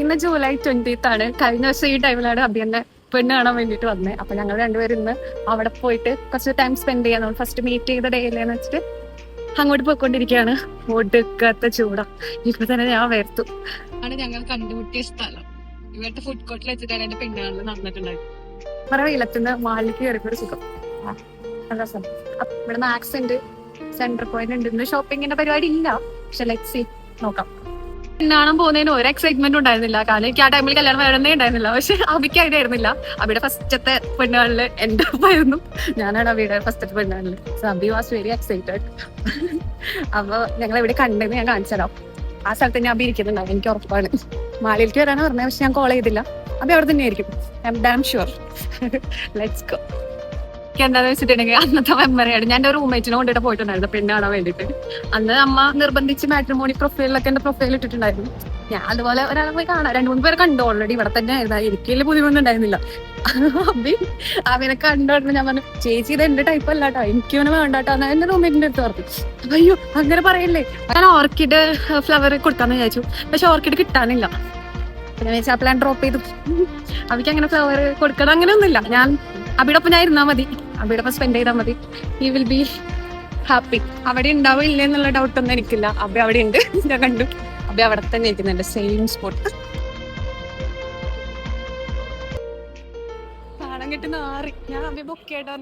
ഇന്ന് July twentieth ആണ് കഴിഞ്ഞ വർഷം ഈ ടൈമിലാണ് അഭിയന്നെ പെണ്ണ് കാണാൻ വേണ്ടിട്ട് വന്നത് അപ്പൊ ഞങ്ങൾ രണ്ടുപേരും ഇന്ന് അവിടെ പോയിട്ട് കുറച്ച് ടൈം സ്പെൻഡ് ചെയ്യാൻ നമ്മൾ ഫസ്റ്റ് മീറ്റ് ചെയ്ത ഡേ ഡേയിലെന്ന് വെച്ചിട്ട് അങ്ങോട്ട് പോയിക്കൊണ്ടിരിക്കുകയാണ്. ഒടുക്കാത്ത ചൂടാ. ഇപ്പൊ തന്നെ ഞാൻ വേർത്തു. ആണ് ഞങ്ങൾ കണ്ടുമുട്ടിയ സ്ഥലം. ഇവിടുത്തെ ഫുഡ് കോർട്ടിൽ വെച്ചിട്ടാണ് എന്റെ പെണ്ണുകളിൽ നടന്നിട്ടുണ്ടായത്. പറ വെയിലത്തുനിന്ന് മാളിലേക്ക് കയറിപ്പോ സുഖം. ഇവിടെ മാക്സ് ഉണ്ട് സെന്റർ പോയിന്റ് ഉണ്ട്. ഇന്ന് ഷോപ്പിങ്ങിന്റെ പരിപാടി ഇല്ല. പക്ഷെ ലെറ്റ് സി നോക്കാം. കാണാൻ പോകുന്നതിന് ഒരു എക്സൈറ്റ്മെന്റ് ഉണ്ടായിരുന്നില്ല. കാരണം എനിക്ക് ആ ടൈമിൽ കല്യാണം വരണേ ഉണ്ടായിരുന്നില്ല. പക്ഷെ അബിക്ക് ആയിരുന്നില്ല. അബിയുടെ ഫസ്റ്റത്തെ പെണ്ണുകളിൽ എന്റെ ഒപ്പായിരുന്നു ഞാനാണ് അബിയുടെ ഫസ്റ്റത്തെ പെണ്ണുകളിൽ so Abi was very excited അപ്പൊ ഞങ്ങൾ ഇവിടെ കണ്ടെന്ന് ഞാൻ കാണിച്ചു ആ സ്ഥലത്ത് ഞാൻ അബി ഇരിക്കുന്നുണ്ടാവും എനിക്ക് ഉറപ്പാണ്. മാളിയിലേക്ക് വരാനാണ് പറഞ്ഞത് പക്ഷെ ഞാൻ കോൾ ചെയ്തില്ല. അബി അവിടെ തന്നെ ആയിരിക്കും I'm damn sure let's go എനിക്ക് എന്താന്ന് വെച്ചിട്ടുണ്ടെങ്കിൽ അന്നത്തെ മെമ്മറിയാണ് ഞാൻ എന്റെ റൂംമേറ്റിനെ കൊണ്ടിട്ട് പോയിട്ടുണ്ടായിരുന്നു. പെണ്ണ് വേണ്ടിയിട്ട്. വേണ്ടിട്ട് അന്ന് അമ്മ നിർബന്ധിച്ച് മാട്രിമോണി പ്രൊഫൈലിലൊക്കെ എന്റെ പ്രൊഫൈൽ ഇട്ടിട്ടുണ്ടായിരുന്നു. ഞാൻ അതുപോലെ ഒരാളെ പോയി കാണാം. രണ്ടു മൂന്ന് പേരെ കണ്ടു ഓൾറെഡി ഇവിടെ തന്നെ ആയിരുന്നു. എനിക്ക് വലിയ ബുദ്ധിമുട്ടൊന്നും ഉണ്ടായിരുന്നില്ല. അബി അവനെ കണ്ടോണ്ട് ഞാൻ പറഞ്ഞു ചേച്ചി ഇത് എന്റെ ടൈപ്പ് അല്ല കേട്ടോ എനിക്ക് ഇവനെ വേണ്ട കേട്ടോ എന്നാ എന്റെ റൂംമേറ്റിന്റെ അടുത്ത് പറഞ്ഞു. അയ്യോ അങ്ങനെ പറയല്ലേ? ഞാൻ ഓർക്കിഡ് ഫ്ലവർ കൊടുക്കാന്ന് വിചാരിച്ചു. പക്ഷെ ഓർക്കിഡ് കിട്ടാനില്ല. പിന്നെ വെച്ചാൽ പ്ലാൻ ഡ്രോപ്പ് ചെയ്തു. അവയ്ക്ക് അങ്ങനെ ഫ്ലവർ കൊടുക്കണം അങ്ങനെയൊന്നുമില്ല. ഞാൻ അബിയുടെ ഒപ്പം ഞാൻ ഇരുന്നാ മതി. അവിടെപ്പം സ്പെൻഡ് ചെയ്താൽ മതി. യു വിൽ ബി ഹാപ്പി അവിടെ ഉണ്ടാവില്ല എന്നുള്ള ഡൗട്ട് ഒന്നും എനിക്കില്ല. അബി അവിടെ ഉണ്ട്. ഞാൻ കണ്ടു. അബി അവിടെ തന്നെ ഇരിക്കുന്നുണ്ട് സെയിം സ്പോട്ട് കാണാൻ കിട്ടുന്ന ആറി ഞാൻ അബി ബുക്ക് ചെയ്താ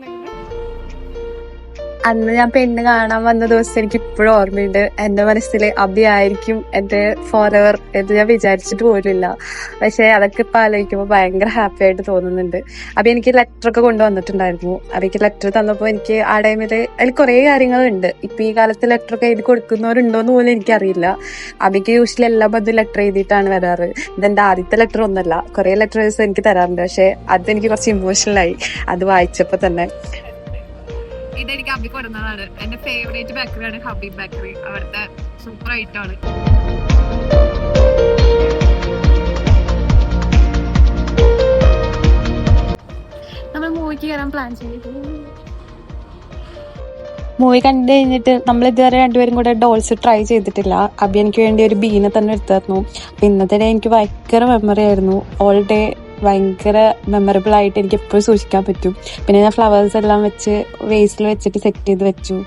അന്ന് ഞാൻ പെണ്ണ് കാണാൻ വന്ന ദിവസം എനിക്ക് ഇപ്പോഴും ഓർമ്മയുണ്ട്. എന്റെ മനസ്സിൽ അബി ആയിരിക്കും എന്റെ ഫോർ എവർ എന്ന് ഞാൻ വിചാരിച്ചിട്ട് പോലുമില്ല. പക്ഷെ അതൊക്കെ ഇപ്പൊ ആലോചിക്കുമ്പോൾ ഭയങ്കര ഹാപ്പി ആയിട്ട് തോന്നുന്നുണ്ട്. അബി എനിക്ക് ലെറ്റർ ഒക്കെ കൊണ്ടുവന്നിട്ടുണ്ടായിരുന്നു അബിക്ക് ലെറ്റർ തന്നപ്പോൾ എനിക്ക് ആ ടൈമിൽ അതിൽ കുറേ കാര്യങ്ങളുണ്ട്. ഇപ്പൊ ഈ കാലത്ത് ലെറ്റർ ഒക്കെ എഴുതി കൊടുക്കുന്നവരുണ്ടോ എന്ന് പോലും എനിക്കറിയില്ല. അബിക്ക് യൂഷ്വലി എല്ലാ ബന്ധു ലെറ്റർ എഴുതിയിട്ടാണ് വരാറ്. ഇതെന്റെ ആദ്യത്തെ ലെറ്റർ ഒന്നല്ല. കുറേ ലെറ്റേഴ്സ് എനിക്ക് തരാറുണ്ട്. പക്ഷെ അതെനിക്ക് കുറച്ച് ഇമോഷണൽ ആയി. അത് വായിച്ചപ്പോൾ തന്നെ. ഇതെനിക്ക് അബി കൊടുന്നതാണ് എന്റെ ഫേവറേറ്റ് ബേക്കറിയാണ് ഹബി ബേക്കറി അവിടുത്തെ സൂപ്പർ ഐറ്റമാണ് നമ്മൾ മൂവിക്ക് കയറാൻ പ്ലാൻ ചെയ്തു. മൂവി കണ്ടു കഴിഞ്ഞിട്ട് നമ്മൾ ഇതുവരെ രണ്ടുപേരും കൂടെ ഡോൾസ് ട്രൈ ചെയ്തിട്ടില്ല. അബി എനിക്ക് വേണ്ടി ഒരു ബീനെ തന്നെ എടുത്തു തന്നു അപ്പൊ ഇന്നത്തെ ഡേ എനിക്ക് ഭയങ്കര മെമ്മറി ആയിരുന്നു. ഓൾ ഡേ ഭയങ്കര മെമ്മറബിൾ ആയിട്ട് എനിക്ക് എപ്പോഴും സൂക്ഷിക്കാൻ പറ്റും. പിന്നെ ഞാൻ ഫ്ലവേഴ്സ് എല്ലാം വെച്ച് വേസ്റ്റിൽ വെച്ചിട്ട് സെറ്റ് ചെയ്ത് വെച്ചു.